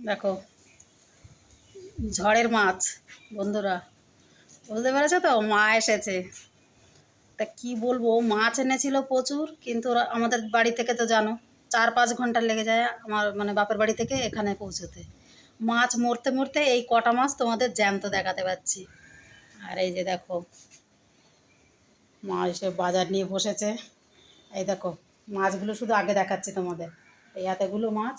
দেখো, ঝড়ের মাছ, বন্ধুরা। বুঝতে পেরেছ তো? মা এসেছে। তা কি বলব? মাছ এনেছিল প্রচুর, কিন্তু আমাদের বাড়ি থেকে তো জানো চার পাঁচ ঘণ্টা লেগে যায় আমার মানে বাপের বাড়ি থেকে এখানে পৌঁছতে। মাছ মরতে মরতে এই কটা মাছ তোমাদের জ্যান্ত দেখাতে পাচ্ছি। আর এই যে দেখো, মা এসে বাজার নিয়ে বসেছে। এই দেখো, মাছগুলো শুধু আগে দেখাচ্ছি তোমাদের। এই এতগুলো মাছ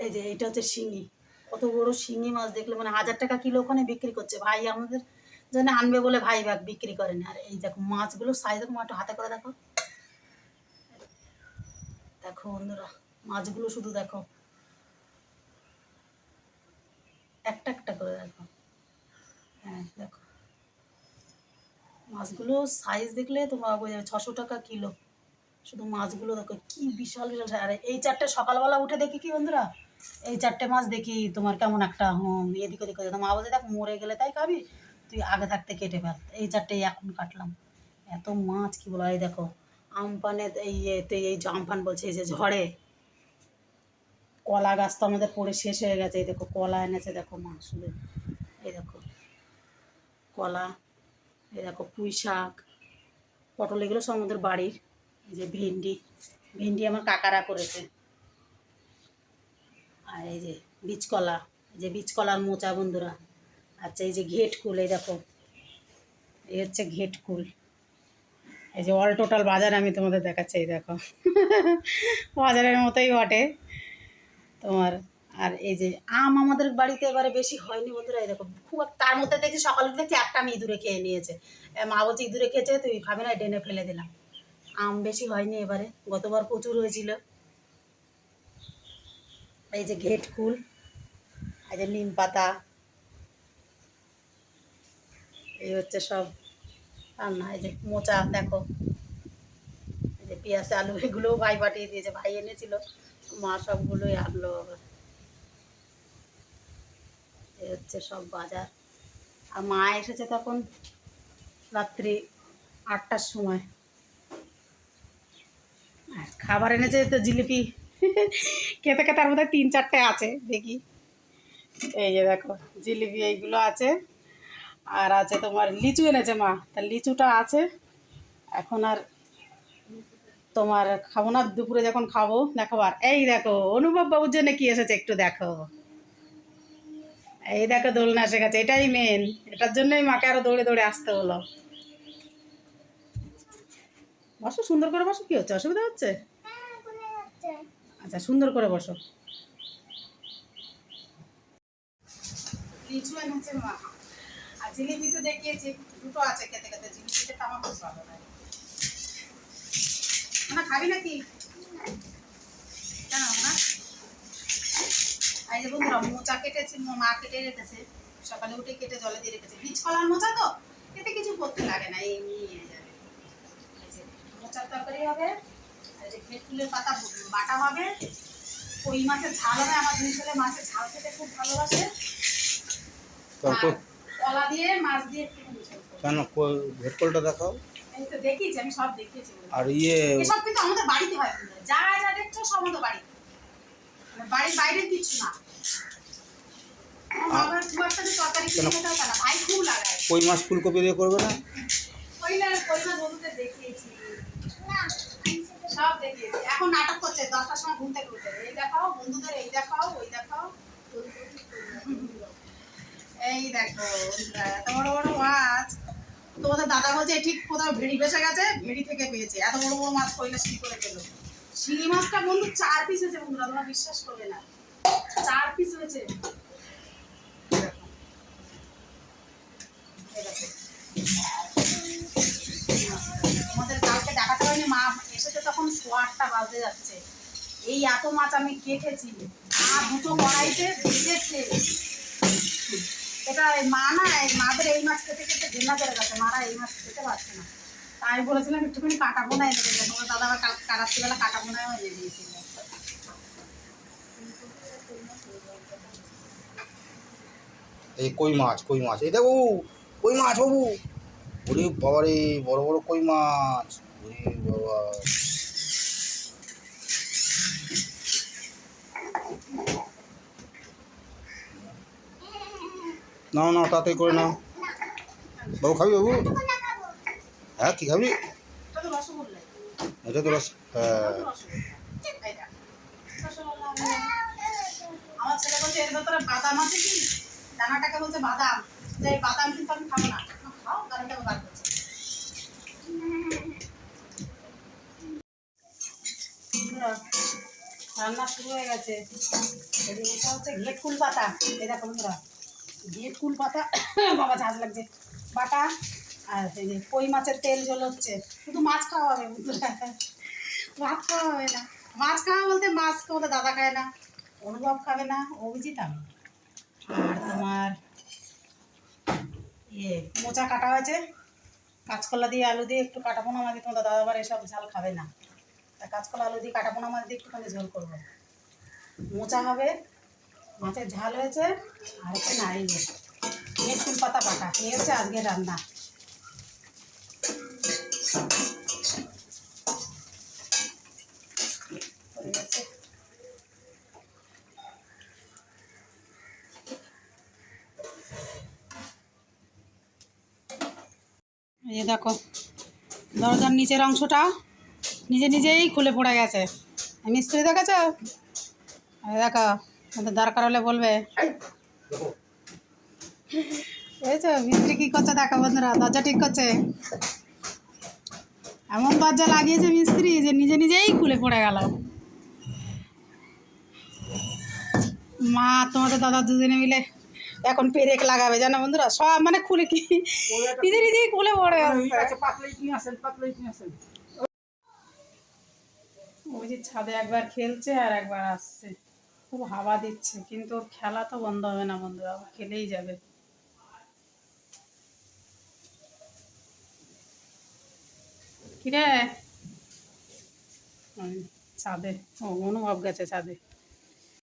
এই যে এটা হচ্ছে শিঙি। কত বড় শিঙি মাছ দেখলে মানে হাজার টাকা কিলো ওখানে বিক্রি করছে। ভাই আমাদের জন্য আনবে বলে ভাই ভাগ বিক্রি করেনি আর এই দেখো মাছগুলো সাইজ দেখো একটু হাতে করে দেখো। দেখো বন্ধুরা, মাছগুলো শুধু দেখো। একটা একটা করে দেখো। হ্যাঁ দেখো। মাছগুলো সাইজ দেখলে তোমার বোঝা যাবে ছশো টাকা কিলো। শুধু মাছগুলো দেখো, কি বিশাল বিশাল। আর এই চারটে সকালবেলা উঠে দেখি কি বন্ধুরা? এই চারটে মাছ দেখি তোমার কেমন একটা এদিক ওদিক করে মা বলছে, দেখ, মরে গেলে তাই খাবি, তুই আগে থাকতে কেটে ফেল। এই চারটে এখন কাটলাম। এত মাছ কি বলো, এই দেখো আমপানে এই এই আমফান বলছে, এই যে ঝড়ে, কলা গাছ তো আমাদের পড়ে শেষ হয়ে গেছে। এই দেখো, কলা এনেছে, দেখো মা, শুধু, এই দেখো, কলা, এই দেখো পুঁই শাক, পটল, এগুলো সব আমাদের বাড়ির, এই যে ভেন্ডি ভেন্ডি আমার কাকারা করেছে। আর এই যে বীজকলা, যে বীজকলার মোচা বন্ধুরা আচ্ছা এই যে ঘেট কুল, এই দেখো, এই হচ্ছে ঘেট কুল। এই যে অল টোটাল বাজার আমি তোমাদের দেখাচ্ছি, এই দেখো। বাজারের মতোই বটে তোমার। আর এই যে আম আমাদের বাড়িতে এবারে বেশি হয়নি বন্ধুরা, এই দেখো, খুব তার মধ্যে দেখছি সকালে দেখছি একটা আমি ইঁদুরে খেয়ে নিয়েছে। মা বলছে, ইঁদুরে খেয়েছে, তুই খাবি না ডেনে ফেলে দিলাম। আম বেশি হয়নি এবারে, গতবার প্রচুর হয়েছিল। এই যে ঘেট কুল, এই যে নিম পাতা, এই হচ্ছে সব রান্না, এই যে মোচা, দেখো। এই যে পেঁয়াজ, আলু, এগুলোও ভাই পাঠিয়ে দিয়েছে, ভাই এনেছিল, মা সবগুলোই আনলো এই হচ্ছে সব বাজার। আর মা এসেছে তখন রাত্রি আটটার সময়। আর খাবার এনেছে তো জিলিপি। খেতে খেতে তার মধ্যে তিন চারটে আছে, দেখি। এই যে দেখো, জিলিপি এইগুলো আছে। আর আছে তোমার লিচু এনেছে মা, তা লিচুটা আছে। এখন আর তোমার খাব না, দুপুরে যখন খাব, দেখো আর, এই দেখো, অনুভব বাবুর জন্য কি এসেছে একটু দেখো। এই দেখো দোলনা এসে গেছে এটাই মেন এটার জন্যই মাকে আরও দৌড়ে দৌড়ে আসতে হলো। বসো, সুন্দর করে বসো, কি হচ্ছে, অসুবিধা হচ্ছে? আচ্ছা সুন্দর করে বসো। লিচু আর জিলিপি তো দেখিয়েছি, দুটো আছে খেতে খেতে লাগে না খাবি নাকি? কেন না মোচা কেটেছি কেটে রেখেছে। সকালে উঠে কেটে জলে দিয়ে রেখেছে। বীজ কলার মোচা তো? এতে কিছু করতে লাগে না এমনি হয়ে যাবে। মোচার তরকারি হবে। যে পাতা বাটা হবে কই মাছের ঝাল হবে আমার দুই ছেলে মাছের ঝাল খেতে খুব ভালোবাসে। কলা দিয়ে মাছ দিয়ে। কেন? ভেটকলটা দেখাও। তো দেখিয়েছি আমি সব দেখিয়েছি। আর ইয়ে এসব কিন্তু আমাদের বাড়িতে হয় যা যা দেখছ সব আমাদের বাড়িতে। মানে বাড়ির বাইরে কিছু না। আমার বাবার খুব একটা যে তরকারি কিনে? খেতে হতো না। ভাই খুব লাগায়। কই মাছ ফুলকপি দিয়ে করবে না? বন্ধুদের দেখিয়েছি। সব দেখিয়েছি। এখন নাটক করছে দশটার সময় ঘুম থেকে উঠে। এই দেখাও, বন্ধুদের এই দেখাও, ওই দেখাও। এই দেখো এত বড় বড় মাছ। তোমাদের দাদা বলছে ঠিক কোথাও ভেড়ি বেসে গেছে, ভেড়ি থেকে পেয়েছে। এত বড় বড় মাছ কইলে শিং করে গেল শিঙি মাছটা বন্ধু চার পিস হয়েছে বন্ধুরা, তোমরা বিশ্বাস করবে না। চার পিস হয়েছে। আটটা বাজতে যাচ্ছে। এই এত মাছ আমি কেটেছি আর দুটো কড়াইতে ভেজেছে। এটা মা না মাদের এই মাছ খেতে খেতে ঘেন্না করে গেছে। মারা এই মাছ খেতে পারছে না। তাই বলেছিলাম, একটুখানি কাটা বোনায় এনে দেবে। তোমার দাদা আবার কাটাচ্ছিবেলা কাটা বোনায়ও এনে দিয়েছিল। এই কই মাছ কই মাছ? এই দেখো, কই মাছ বাবু? ওরে বাবা রে বড় বড় কই মাছ? ওরে বাবা। নাও নাও তাতে করে নাও। বাবু, খাবি, বাবু? হ্যাঁ কি খাবি? এটা তো বাস হ্যাঁ। আমার ছেলে বলছে বাদাম আছে কি? বলছে, বাদাম। বাদাম রান্না শুরু হয়ে গেছে। এটা হচ্ছে ঘেট কুল পাতা। এই দেখো বন্ধুরা ঘেট কুল পাতা। বাবা, ঝাঁজ লাগছে। বাটা আর এই যে কই মাছের তেল ঝোল হচ্ছে। শুধু মাছ খাওয়া হবে ভাত খাওয়া হবে না। মাছ খাওয়া বলতে মাছ তোমাদের দাদা খায় না, অনুভব খাবে না, অভিজিৎ আমি। আর তোমার ইয়ে মোচা কাটা হয়েছে। কাঁচকলা দিয়ে, আলু দিয়ে একটু কাটা পোনা মাঝে তোমাদের দাদা আবার এসব ঝাল খাবে না। কাঁচকলা আলু দিয়ে কাটা পোনা মাছ দিয়ে একটুখানি ঝোল করব। মোচা হবে, মাছের ঝাল হয়েছে, আর হচ্ছে না এই যে পাতা পাতা এই হচ্ছে আজকের রান্না। দেখো, দরজার নিচের অংশটা নিজে নিজেই খুলে পড়ে গেছে। মিস্ত্রি দেখেছ? দেখো দরকার হলে বলবে। বুঝেছ মিস্ত্রি কী করছে দেখো বন্ধুরা দরজা ঠিক করছে। এমন দরজা লাগিয়েছে মিস্ত্রি যে নিজে নিজেই খুলে পড়ে গেল। মা তোমাদের দাদা দুজনে মিলে এখন পেরেক লাগাবে জানো বন্ধুরা? সব মানে খুলে কি? নিজে নিজেই খুলে পড়ে আসছে ওই যে ছাদে একবার খেলছে আর একবার আসছে। খুব হাওয়া দিচ্ছে, কিন্তু ওর খেলা তো বন্ধ হবে না বন্ধুরা, ও খেলেই যাবে। কিরে? ছাদে, ও অনুভব গেছে ছাদে।